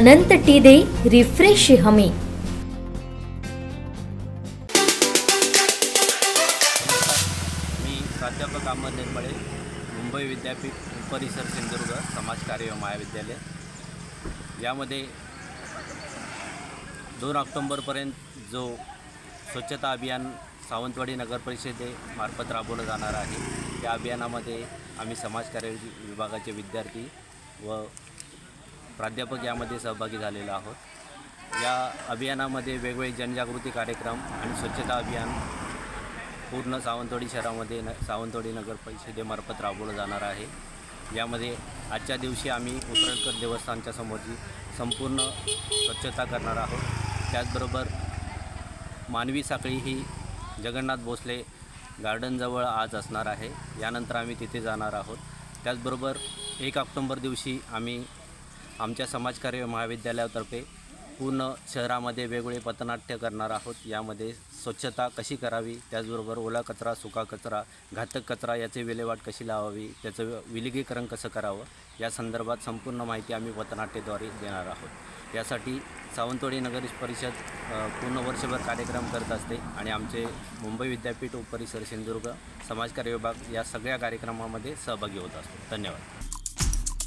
अनंत T दे refresh हमी. मी प्राध्यापक अहमद निर्मळे मुंबई विद्यापीठ परिसर सिंधुदुर्ग समाजकार्य महाविद्यालय. यामध्ये दोन ऑक्टोंबरपर्यंत जो स्वच्छता अभियान सावंतवाडी नगर परिषदेमार्फत राबवलं जाणार आहे त्या अभियानामध्ये आम्ही समाजकार्य विभागाचे विद्यार्थी व प्राध्यापक यामध्ये सहभागी झालेलो आहोत. या अभियानामध्ये वेगवेगळे जनजागृती कार्यक्रम आणि स्वच्छता अभियान पूर्ण सावंतवाडी शहरामध्ये न सावंतवाडी नगर परिषदेमार्फत राबवलं जाणार आहे. यामध्ये आजच्या दिवशी आम्ही उतरलकर देवस्थानच्या समोरची संपूर्ण स्वच्छता करणार आहोत. त्याचबरोबर मानवी साखळी ही जगन्नाथ भोसले गार्डनजवळ आज असणार आहे. यानंतर आम्ही तिथे जाणार आहोत. त्याचबरोबर एक ऑक्टोंबर दिवशी आम्ही आमच्या समाजकार्य महाविद्यालयातर्फे पूर्ण शहरामध्ये वेगवेगळे पथनाट्य करणार आहोत. यामध्ये स्वच्छता कशी करावी त्याचबरोबर ओला कचरा सुका कचरा घातक कचरा याचे विल्हेवाट कशी लावावी त्याचं विलगीकरण कसं करावं या संदर्भात संपूर्ण माहिती आम्ही पथनाट्यद्वारे देणार आहोत. यासाठी सावंतवाडी नगर परिषद पूर्ण वर्षभर कार्यक्रम करत असते आणि आमचे मुंबई विद्यापीठ उपपरिसर सिंधुदुर्ग समाजकार्य विभाग या सगळ्या कार्यक्रमामध्ये सहभागी होत असतो. धन्यवाद.